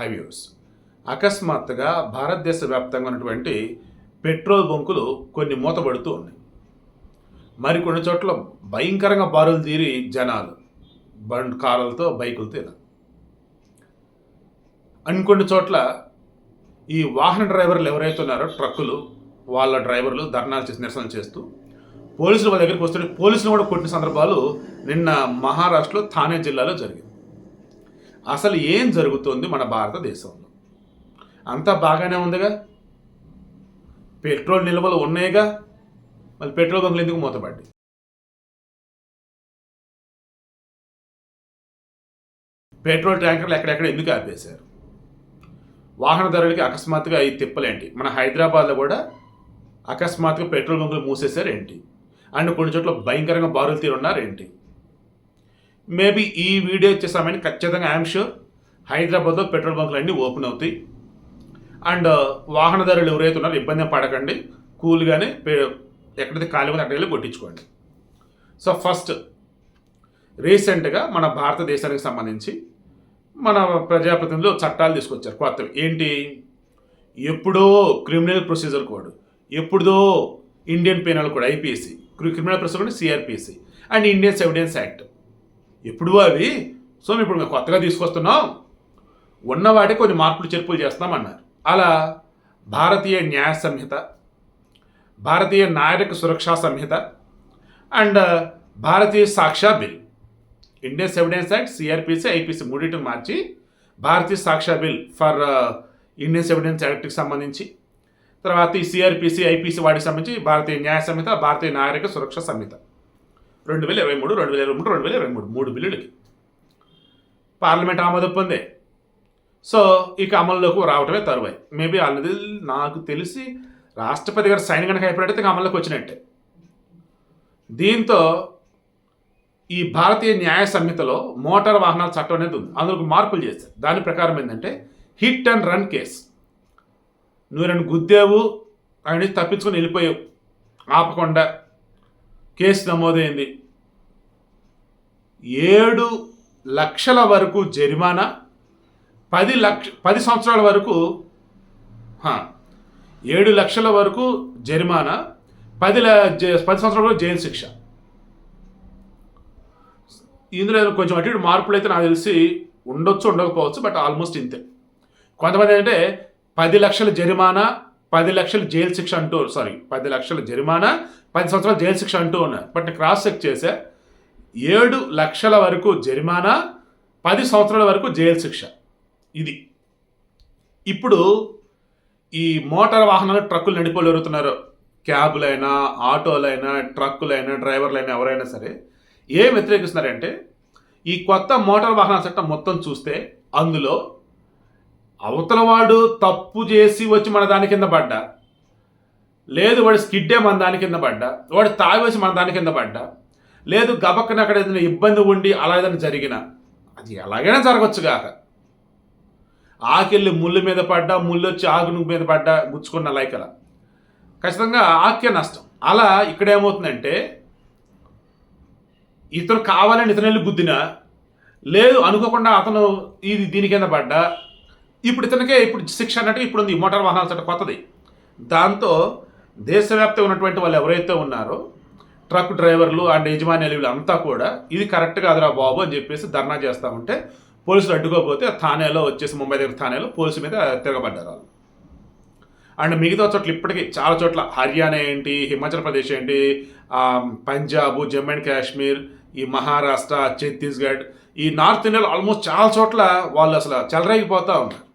హైవ్యూస్. అకస్మాత్తుగా భారతదేశ వ్యాప్తంగా ఉన్నటువంటి పెట్రోల్ బంకులు కొన్ని మూతపడుతూ ఉన్నాయి. మరికొన్ని చోట్ల భయంకరంగా బారులు తీరి జనాలు బండ్ కార్లతో బైకులతో ఇలా ఇంకొన్ని చోట్ల ఈ వాహన డ్రైవర్లు ఎవరైతే ఉన్నారో ట్రక్కులు వాళ్ళ డ్రైవర్లు ధర్నాలు చేసి నిరసన చేస్తూ పోలీసులు వాళ్ళ దగ్గరికి వస్తుంటే పోలీసులు కూడా కొట్టిన సందర్భాలు నిన్న మహారాష్ట్రలో థానే జిల్లాలో జరిగింది అసలు ఏం జరుగుతుంది మన భారతదేశంలో? అంతా బాగానే ఉందిగా? పెట్రోల్ నిల్వలు ఉన్నాయిగా? మళ్ళీ పెట్రోల్ బంకులు ఎందుకు మూతపడ్డాయి? పెట్రోల్ ట్యాంకర్లు ఎక్కడెక్కడ ఎందుకు ఆపేశారు? వాహనదారులకి అకస్మాత్తుగా ఈ తిప్పలేంటి? మన హైదరాబాద్లో కూడా అకస్మాత్తుగా పెట్రోల్ బంకులు మూసేశారు ఏంటి అండ్ కొన్ని చోట్ల భయంకరంగా బారులు తీరు ఏంటి మేబీ ఈ వీడియో వచ్చే సమయాన్ని ఖచ్చితంగా ఐఎమ్ షూర్ హైదరాబాద్లో పెట్రోల్ బంకులు అన్నీ ఓపెన్ అవుతాయి. అండ్ uh, వాహనదారులు ఎవరైతే ఉన్నారో ఇబ్బంది పడకండి. కూల్గానే పే- ఎక్కడైతే ఖాళీ ఉందో అక్కడికి వెళ్ళి కొట్టించుకోండి. సో ఫస్ట్ రీసెంట్గా మన భారతదేశానికి సంబంధించి మన ప్రజాప్రతినిధులు చట్టాలు తీసుకొచ్చారు కొత్తవి. ఏంటి? ఎప్పుడో క్రిమినల్ ప్రొసీజర్ కోడ్ ఎప్పుడో Indian penal code IPC criminal procedure code CRPC and Indians evidence act. ఎప్పుడు అవి. సో మేము ఇప్పుడు మేము కొత్తగా తీసుకొస్తున్నాం. ఉన్న వాటికి కొన్ని మార్పులు చేర్పులు చేస్తామన్నారు. అలా భారతీయ న్యాయ Sanhita Bharatiya Nagarik Suraksha Sanhita and Bharatiya Sakshya bill Indian evidence act CRPC IPC మూడింటిని మార్చి Bharatiya Sakshya bill for Indian evidence యాక్ట్కి సంబంధించి తర్వాత ఈ సిఆర్పిసి ఐపీసీ వాటికి సంబంధించి భారతీయ న్యాయ సంహిత భారతీయ నాగరిక సురక్ష సంహిత. రెండు వేల ఇరవై మూడు రెండు వేల ఇరవై మూడు రెండు వేల ఇరవై మూడు మూడు బిల్లులకి. పార్లమెంట్ ఆమోదం పొందే. సో ఇక అమల్లోకి రావటమే తరువాయి. మేబీ ఆల్రెడీ నాకు తెలిసి రాష్ట్రపతి గారు సైన్ కనుక అయిపోయినట్టు అమల్లోకి వచ్చినట్టే. దీంతో ఈ భారతీయ న్యాయ సంహితలో మోటార్ వాహనాల చట్టం అనేది ఉంది. అందులో మార్పులు చేశారు. దాని ప్రకారం ఏంటంటే హిట్ అండ్ రన్ కేస్. నువ్వు నన్ను గుద్దావు అని తప్పించుకొని వెళ్ళిపోయావు. ఆపకుండా కేసు నమోదైంది. ఏడు లక్షల వరకు జరిమానా పది లక్ష పది సంవత్సరాల వరకు ఏడు లక్షల వరకు జరిమానా పది జ- పది సంవత్సరాల వరకు జైలు శిక్ష. ఇందులో కొంచెం అటు ఇటు మార్పులు అయితే నాకు తెలిసి ఉండొచ్చు ఉండకపోవచ్చు బట్ ఆల్మోస్ట్ ఇంతే. కొంతమంది ఏంటంటే పది లక్షల జరిమానా పది లక్షల జైలు శిక్ష అంటూ సారీ పది లక్షల జరిమానా పది సంవత్సరాల జైలు శిక్ష అంటూ ఉన్నారు. బట్ క్రాస్ చెక్ చేసే ఏడు లక్షల వరకు జరిమానా పది సంవత్సరాల వరకు జైలు శిక్ష. ఇది. ఇప్పుడు ఈ మోటార్ వాహనాలు ట్రక్కులు నడిపోగలుగుతున్నారు క్యాబులైనా ఆటోలైనా ట్రక్కులైనా డ్రైవర్లైనా ఎవరైనా సరే ఏం వ్యతిరేకిస్తున్నారంటే ఈ కొత్త మోటార్ వాహనాల చట్టం మొత్తం చూస్తే అందులో అవతల వాడు తప్పు చేసి వచ్చి మన దాని కింద పడ్డా లేదు వాడు స్కిడ్డే మన దాని కింద పడ్డా వాడు తాగేసి మన దాని కింద పడ్డా లేదు గబక్కన అక్కడ ఏదైనా ఇబ్బంది ఉండి అలా ఏదైనా జరిగిన అది ఎలాగైనా జరగచ్చు ఆకెళ్ళి ముళ్ళు మీద పడ్డా ముళ్ళు వచ్చి ఆకు మీద పడ్డా గుచ్చుకున్న లైకల. ఖచ్చితంగా ఆకే నష్టం. అలా ఇక్కడ ఏమవుతుందంటే ఇతను కావాలని ఇతను వెళ్ళి గుద్దినా లేదు అనుకోకుండా అతను ఇది దీని కింద పడ్డా ఇప్పుడు ఇతనికే ఇప్పుడు శిక్ష అన్నట్టు ఇప్పుడు ఉంది ఈ మోటార్ వాహనాల చట్టం కొత్తది. దాంతో దేశవ్యాప్తంగా ఉన్నటువంటి వాళ్ళు ఎవరైతే ఉన్నారో ట్రక్ డ్రైవర్లు అండ్ యజమానులు అంతా కూడా ఇది కరెక్ట్ కాదురా బాబు అని చెప్పేసి ధర్నా చేస్తూ ఉంటే పోలీసులు అడ్డుకోకపోతే థానేలో వచ్చేసి ముంబై దగ్గర థానేలో పోలీసు మీద తిరగబడ్డారు వాళ్ళు. అండ్ మిగతా చోట్ల ఇప్పటికీ చాలా చోట్ల హర్యానా ఏంటి హిమాచల్ ప్రదేశ్ ఏంటి పంజాబ్ జమ్మూ అండ్ కాశ్మీర్ ఈ మహారాష్ట్ర ఛత్తీస్గఢ్ ఈ నార్త్ ఇండియాలో ఆల్మోస్ట్ చాలా చోట్ల వాళ్ళు అసలు చెలరేగిపోతూ ఉన్నారు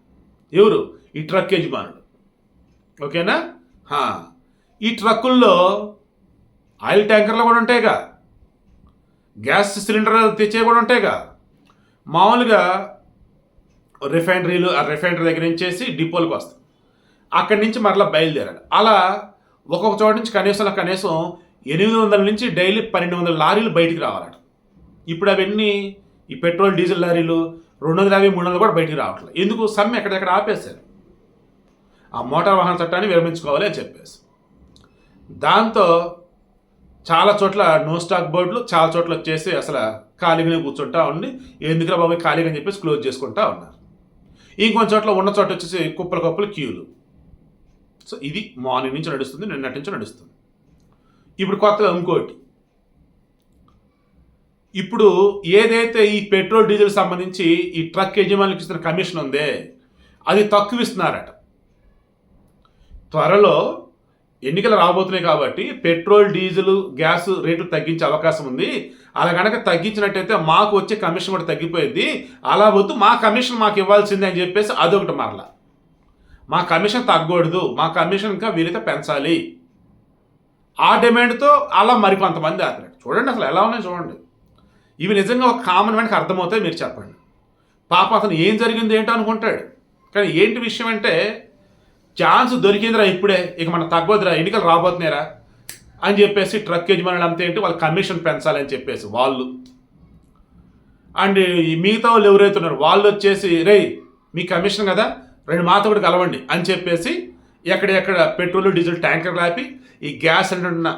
ఎవరు? ఈ ట్రక్ యజమానులు. ఓకేనా? ఈ ట్రక్కుల్లో ఆయిల్ ట్యాంకర్లు కూడా ఉంటాయిగా. గ్యాస్ సిలిండర్ తెచ్చే కూడా ఉంటాయిగా. మామూలుగా రిఫైనరీలు ఆ రిఫైనరీ దగ్గర నుంచేసి డిపోలకు వస్తాయి. అక్కడి నుంచి మరలా బయలుదేరాలి. అలా ఒక్కొక్క చోట నుంచి కనీసం కనీసం ఎనిమిది వందల నుంచి డైలీ పన్నెండు వందల లారీలు బయటికి రావాలట. ఇప్పుడు అవన్నీ ఈ పెట్రోల్ డీజిల్ లారీలు రెండు వందల యాభై మూడు వందలు కూడా బయటికి రావట్లేదు. ఎందుకు? సమ్మె ఎక్కడెక్కడ ఆపేశారు? ఆ మోటార్ వాహన చట్టాన్ని విరమించుకోవాలి అని చెప్పేసి. దాంతో చాలా చోట్ల నో స్టాక్ బోర్డులు చాలా చోట్ల వచ్చేసి అసలు ఖాళీగానే కూర్చుంటా ఉండి ఎందుకురా బాబు ఖాళీగా అని చెప్పేసి క్లోజ్ చేసుకుంటా ఉన్నారు. ఇంకొంచెం చోట్ల ఉన్న చోట వచ్చేసి కుప్పల కుప్పలు క్యూలు. సో ఇది మార్నింగ్ నుంచి నడుస్తుంది నిన్నటి నుంచి నడుస్తుంది. ఇప్పుడు కొత్తగా ఇంకోటి. ఇప్పుడు ఏదైతే ఈ పెట్రోల్ డీజిల్ సంబంధించి ఈ ట్రక్ యజమానులకు ఇస్తున్న కమిషన్ ఉందే అది తక్కువ ఇస్తున్నారట త్వరలో ఎన్నికలు రాబోతున్నాయి కాబట్టి పెట్రోల్ డీజిల్ గ్యాస్ రేట్లు తగ్గించే అవకాశం ఉంది. అలా కనుక తగ్గించినట్టయితే మాకు వచ్చే కమిషన్ కూడా తగ్గిపోయింది. అలా వద్దు మా కమిషన్ మాకు ఇవ్వాల్సిందే అని చెప్పేసి అదొకటి మరలా. మా కమిషన్ తగ్గకూడదు మా కమిషన్ ఇంకా వీలైతే పెంచాలి. ఆ డిమాండ్తో అలా మరికొంతమంది ఆపినట్టు చూడండి అసలు ఎలా ఉన్నాయి చూడండి. ఇవి నిజంగా ఒక కామన్ మ్యాన్కి అర్థమవుతాయి మీరు చెప్పండి. పాప అతను ఏం జరిగింది ఏంటో అనుకుంటాడు. కానీ ఏంటి విషయం అంటే ఛాన్స్ దొరికిందిరా ఇప్పుడే. ఇక మనం తగ్గొద్దురా. ఎన్నికలు రాబోతున్నాయిరా అని చెప్పేసి ట్రక్ యజమానులు అంతా ఏంటి వాళ్ళు కమిషన్ పెంచాలని చెప్పేసి వాళ్ళు. అండ్ మిగతా వాళ్ళు ఎవరైతే ఉన్నారు వాళ్ళు వచ్చేసి రే మీ కమిషన్ కదా రెండు మాత కూడా కలవండి అని చెప్పేసి ఎక్కడెక్కడ పెట్రోల్ డీజిల్ ట్యాంకర్లు ఆపి ఈ గ్యాస్ సిలిండర్ ఉన్న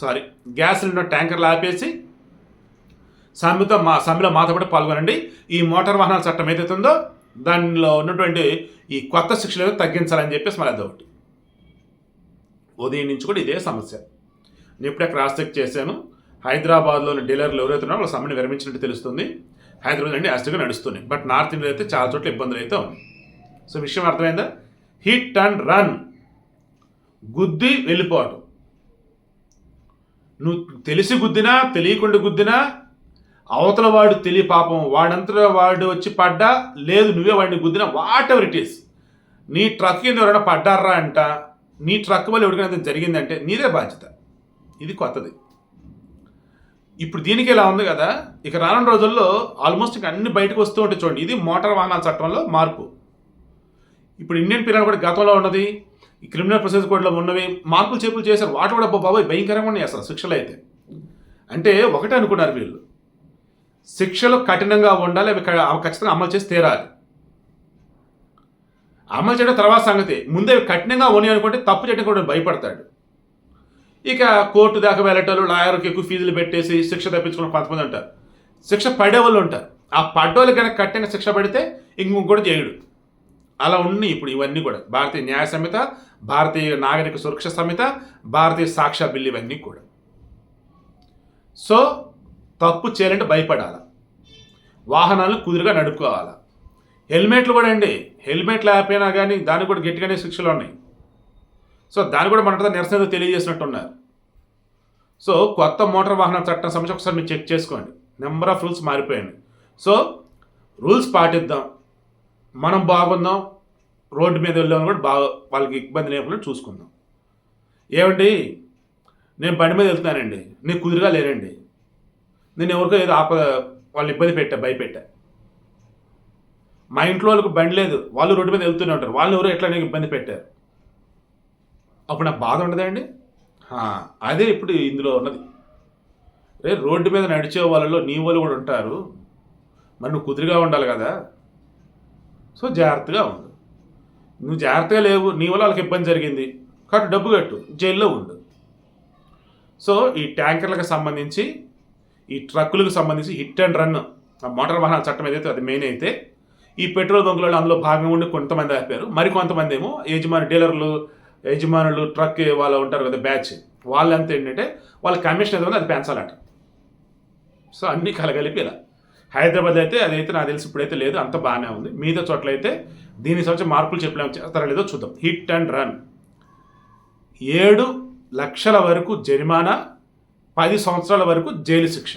సారీ గ్యాస్ సిలిండర్ ట్యాంకర్లు ఆపేసి సమ్మెతో మా సమ్మెలో మాతో కూడా పాల్గొనండి. ఈ మోటార్ వాహనాల చట్టం ఏదైతే ఉందో దానిలో ఉన్నటువంటి ఈ కొత్త శిక్షలు తగ్గించాలని చెప్పేసి మరి అదొకటి ఉదయం నుంచి కూడా ఇదే సమస్య. నేను ఇప్పుడే క్రాస్ చెక్ చేశాను. హైదరాబాద్లోని డీలర్లు ఎవరైతే ఉన్నారో వాళ్ళ సమ్మెను విరమించినట్టు తెలుస్తుంది. హైదరాబాద్ అండి యాస్టిగా నడుస్తున్నాయి బట్ నార్త్ ఇండియా అయితే చాలా చోట్ల ఇబ్బందులు అయితే ఉన్నాయి. సో విషయం అర్థమైందా? హిట్ అండ్ రన్ గుద్ది వెళ్ళిపోవటం. నువ్వు తెలిసి గుద్దినా తెలియకుండా గుద్దినా అవతల వాడు తెలియ పాపం వాడంతటా వాడు వచ్చి పడ్డా లేదు నువ్వే వాడిని గుద్దినా వాట్ ఎవర్ ఇట్ ఈస్ నీ ట్రక్ కింద ఎవరైనా పడ్డారా అంట నీ ట్రక్ వల్ల ఎవరికైనా జరిగిందంటే నీదే బాధ్యత. ఇది కొత్తది. ఇప్పుడు దీనికి ఇలా ఉంది కదా ఇక రానున్న రోజుల్లో ఆల్మోస్ట్ ఇక అన్ని బయటకు వస్తూ ఉంటాయి చూడండి. ఇది మోటార్ వాహనాల చట్టంలో మార్పు. ఇప్పుడు ఇండియన్ పీరియడ్ కూడా గతంలో ఉన్నది ఈ క్రిమినల్ ప్రొసీజర్ కోడ్లో ఉన్నవి మార్పులు చేపులు చేశారు. వాటి కూడా బాబాయ్ భయంకరంగా ఉన్నాయి అసలు శిక్షలు అయితే. అంటే ఒకటే అనుకున్నారు వీళ్ళు. శిక్షలు కఠినంగా ఉండాలి అవి క- అవి ఖచ్చితంగా అమలు చేసి తీరాలి. అమలు చేయడం తర్వాత సంగతి ముందే కఠినంగా ఉన్నాయి అనుకుంటే తప్పు చేయడం కూడా భయపడతాడు. ఇక కోర్టు దాకా వెళ్ళేటోళ్ళు లాయర్కి ఎక్కువ ఫీజులు పెట్టేసి శిక్ష తప్పించుకున్న కొంతమంది ఉంటారు. శిక్ష పడే వాళ్ళు ఉంటారు. ఆ పడ్డోళ్ళు కనుక కఠినంగా శిక్ష పడితే ఇంకొకటి చేయడు అలా ఉన్నాయి ఇప్పుడు ఇవన్నీ కూడా. భారతీయ న్యాయ సంహిత భారతీయ నాగరిక సురక్ష సంహిత భారతీయ సాక్ష్య బిల్లు ఇవన్నీ కూడా. సో తప్పు చేయాలంటే భయపడాలి. వాహనాలను కుదురుగా నడుపుకోవాలి. హెల్మెట్లు కూడా అండి. హెల్మెట్లు లేకపోయినా కానీ దానికి కూడా గట్టిగానే శిక్షలు ఉన్నాయి. సో దాన్ని కూడా మన నిరసన తెలియజేసినట్టున్నారు. సో కొత్త మోటార్ వాహన చట్టం సమస్య ఒకసారి మీరు చెక్ చేసుకోండి. నెంబర్ ఆఫ్ రూల్స్ మారిపోయాయి. సో రూల్స్ పాటిద్దాం. మనం బాగుందాం. రోడ్డు మీద వెళ్ళాం కూడా బాగా వాళ్ళకి ఇబ్బంది లేకుండా చూసుకుందాం. ఏమండి? నేను బండి మీద వెళ్తున్నానండి. నేను కుదురుగా లేనండి. నేను ఎవరికో ఏదో ఆప వాళ్ళు ఇబ్బంది పెట్టా భయపెట్టా. మా ఇంట్లో వాళ్ళకి బండి లేదు. వాళ్ళు రోడ్డు మీద వెళ్తూనే ఉంటారు. వాళ్ళు ఎవరో ఎట్లా నాకు ఇబ్బంది పెట్టారు. అప్పుడు నాకు బాధ ఉండదండి అదే ఇప్పుడు ఇందులో ఉన్నది. రే రోడ్డు మీద నడిచే వాళ్ళలో నీ వాళ్ళు కూడా ఉంటారు. మరి నువ్వు కుదురుగా ఉండాలి కదా. సో జాగ్రత్తగా ఉండు. నువ్వు జాగ్రత్తగా లేవు. నీ వల్ల వాళ్ళకి ఇబ్బంది జరిగింది. కాబట్టి డబ్బు కట్టు. జైల్లో ఉండు. సో ఈ ట్యాంకర్లకు సంబంధించి ఈ ట్రక్కులకు సంబంధించి హిట్ అండ్ రన్ మోటార్ వాహనాల చట్టం ఏదైతే అది మెయిన్ అయితే ఈ పెట్రోల్ బంకులలో అందులో భాగంగా ఉండి కొంతమంది ఆపారు. మరికొంతమంది ఏమో యజమాని డీలర్లు యజమానులు ట్రక్ వాళ్ళు ఉంటారు కదా బ్యాచ్. వాళ్ళంతా ఏంటంటే వాళ్ళ కమిషన్ ఏదో అది పెంచాలట. సో అన్నీ కలగలిపి ఇలా. హైదరాబాద్ అయితే అదైతే నాకు తెలిసి ఇప్పుడైతే లేదు అంత బాగానే ఉంది. మిగతా చోట్ల అయితే దీనికి సంబంధించి మార్పులు చెప్పలేము చేస్తారా లేదో చూద్దాం. Hit and run. ఏడు లక్షల వరకు జరిమానా పది సంవత్సరాల వరకు జైలు శిక్ష.